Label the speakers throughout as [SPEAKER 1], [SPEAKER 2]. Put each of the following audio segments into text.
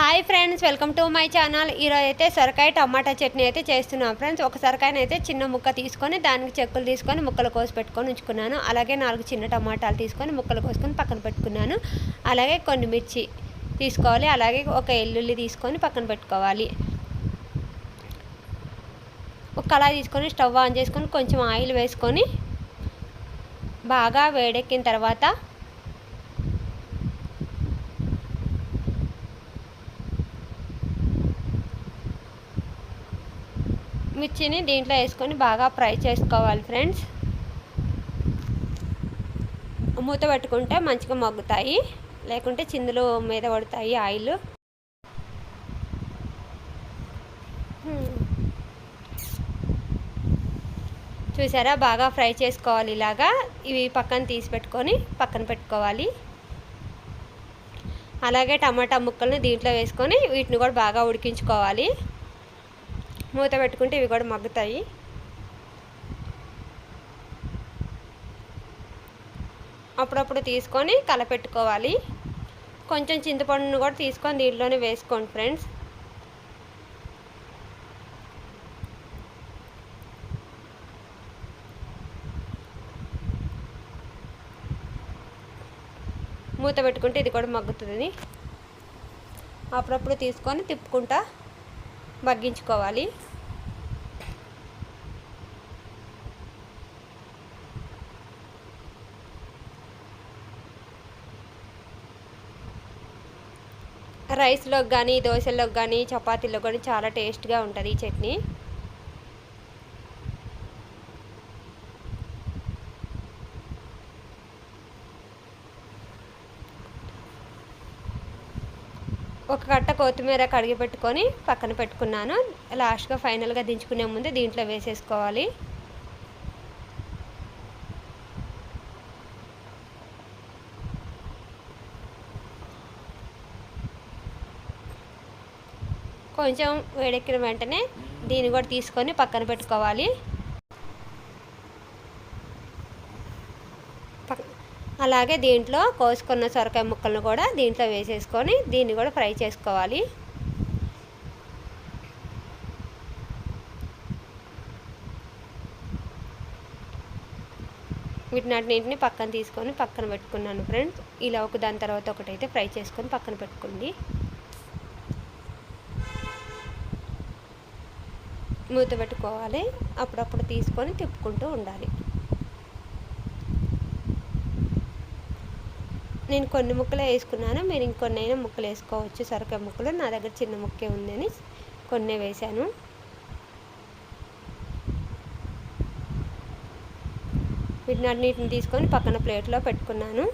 [SPEAKER 1] Hi friends welcome to my channel ఈరోజు అయితే సొరకాయ టమాటా చట్నీ అయితే చేస్తున్నాం ఫ్రెండ్స్ ఒక సొరకాయని అయితే చిన్న ముక్క తీసుకొని దానికి చెక్కులు తీసుకొని ముక్కలు కోసి పెట్టుకొని ఉంచుకున్నాను. అలాగే నాలుగు చిన్న టమాటాలు తీసుకొని ముక్కలు కోసుకొని పక్కన పెట్టుకున్నాను. అలాగే కొన్ని మిర్చి తీసుకోవాలి. అలాగే ఒక ఎల్లుల్లి తీసుకొని పక్కన పెట్టుకోవాలి. ఒక కళాయి తీసుకొని స్టవ్ ఆన్ చేసుకొని కొంచెం ఆయిల్ వేసుకొని బాగా వేడెక్కిన తర్వాత మిర్చిని దీంట్లో వేసుకొని బాగా ఫ్రై చేసుకోవాలి ఫ్రెండ్స్. మూత పెట్టుకుంటే మంచిగా మగ్గుతాయి. లేకుంటే చిందులు మీద పడతాయి ఆయిల్. చూసారా? బాగా ఫ్రై చేసుకోవాలి ఇలాగా. ఇవి పక్కన తీసి పెట్టుకొని పక్కన పెట్టుకోవాలి. అలాగే టమాటా ముక్కల్ని దీంట్లో వేసుకొని వీటిని కూడా బాగా ఉడికించుకోవాలి. మూత పెట్టుకుంటే ఇవి కూడా మగ్గుతాయి. అప్పుడప్పుడు తీసుకొని కలపెట్టుకోవాలి. కొంచెం చింతపండును కూడా తీసుకొని దీంట్లోనే వేసుకోండి ఫ్రెండ్స్. మూత పెట్టుకుంటే ఇది కూడా మగ్గుతుంది. అప్పుడప్పుడు తీసుకొని తిప్పుకుంటా మగ్గించుకోవాలి. రైస్లోకి కానీ దోశల్లోకి కానీ చపాతీలో కానీ చాలా టేస్ట్గా ఉంటుంది ఈ చట్నీ. ఒక కట్ట కొత్తిమీర కడిగి పెట్టుకొని పక్కన పెట్టుకున్నాను. లాస్ట్గా ఫైనల్గా దించుకునే ముందు దీంట్లో వేసేసుకోవాలి. కొంచెం వేడెక్కిన వెంటనే దీన్ని కూడా తీసుకొని పక్కన పెట్టుకోవాలి. అలాగే దీంట్లో కోసుకున్న సొరకాయ ముక్కలను కూడా దీంట్లో వేసేసుకొని దీన్ని కూడా ఫ్రై చేసుకోవాలి. వీటినన్నింటిని పక్కన తీసుకొని పక్కన పెట్టుకున్నాను ఫ్రెండ్స్. ఇలా ఒక దాని తర్వాత ఒకటైతే ఫ్రై చేసుకొని పక్కన పెట్టుకోండి మూత పెట్టుకోవాలి. అప్పుడప్పుడు తీసుకొని తిప్పుకుంటూ ఉండాలి. నేను కొన్ని ముక్కలు వేసుకున్నాను. మీరు ఇంకొన్నైనా ముక్కలు వేసుకోవచ్చు. సొరకాయ ముక్కలు నా దగ్గర చిన్న ముక్కే ఉందని కొన్ని వేశాను. వీటిని తీసుకొని పక్కన ప్లేట్లో పెట్టుకున్నాను.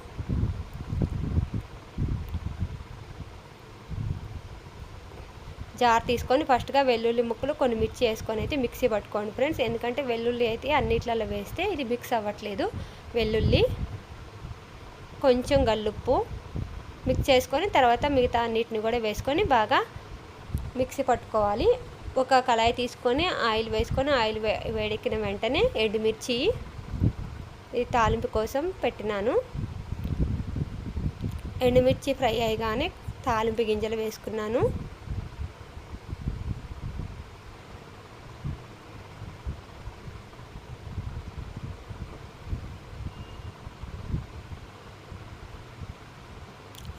[SPEAKER 1] జార్ తీసుకొని ఫస్ట్గా వెల్లుల్లి ముక్కలు కొన్ని మిర్చి వేసుకొని అయితే మిక్సీ పట్టుకోండి ఫ్రెండ్స్. ఎందుకంటే వెల్లుల్లి అయితే అన్నిట్లలో వేస్తే ఇది మిక్స్ అవ్వట్లేదు వెల్లుల్లి. కొంచెం గల్లుప్పు మిక్స్ చేసుకొని తర్వాత మిగతా అన్నిటిని కూడా వేసుకొని బాగా మిక్సీ పట్టుకోవాలి. ఒక కళాయి తీసుకొని ఆయిల్ వేసుకొని ఆయిల్ వేడెక్కిన వెంటనే ఎండుమిర్చి ఇది తాలింపు కోసం పెట్టినాను. ఎండుమిర్చి ఫ్రై అయ్యగానే తాలింపు గింజలు వేసుకున్నాను.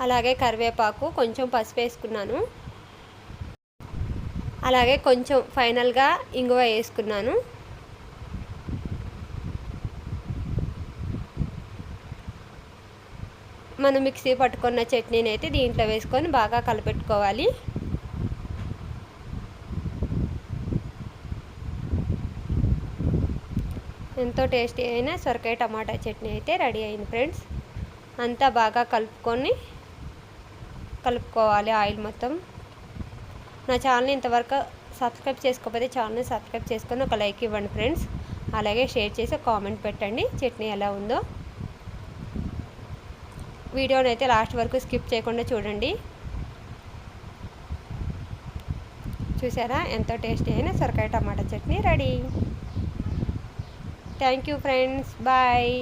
[SPEAKER 1] అలాగే కరివేపాకు కొంచెం పసుపు వేసుకున్నాను. అలాగే కొంచెం ఫైనల్గా ఇంగువ వేసుకున్నాను. మనం మిక్సీ పట్టుకున్న చట్నీని అయితే దీంట్లో వేసుకొని బాగా కలిపెట్టుకోవాలి. ఎంతో టేస్టీ అయిన సొరకాయ టమాటా చట్నీ అయితే రెడీ అయింది ఫ్రెండ్స్. అంతా బాగా కలుపుకొని కలుపుకోవాలి ఆయిల్ మొత్తం. నా ఛానల్ని ఇంతవరకు సబ్స్క్రైబ్ చేసుకోకపోతే ఛానల్ని సబ్స్క్రైబ్ చేసుకొని ఒక లైక్ ఇవ్వండి ఫ్రెండ్స్. అలాగే షేర్ చేసి కామెంట్ పెట్టండి చట్నీ ఎలా ఉందో. వీడియోని అయితే లాస్ట్ వరకు స్కిప్ చేయకుండా చూడండి. చూసారా? ఎంతో టేస్టీ అయిన సొరకాయ టమాటా chutney ready. Thank you friends. Bye.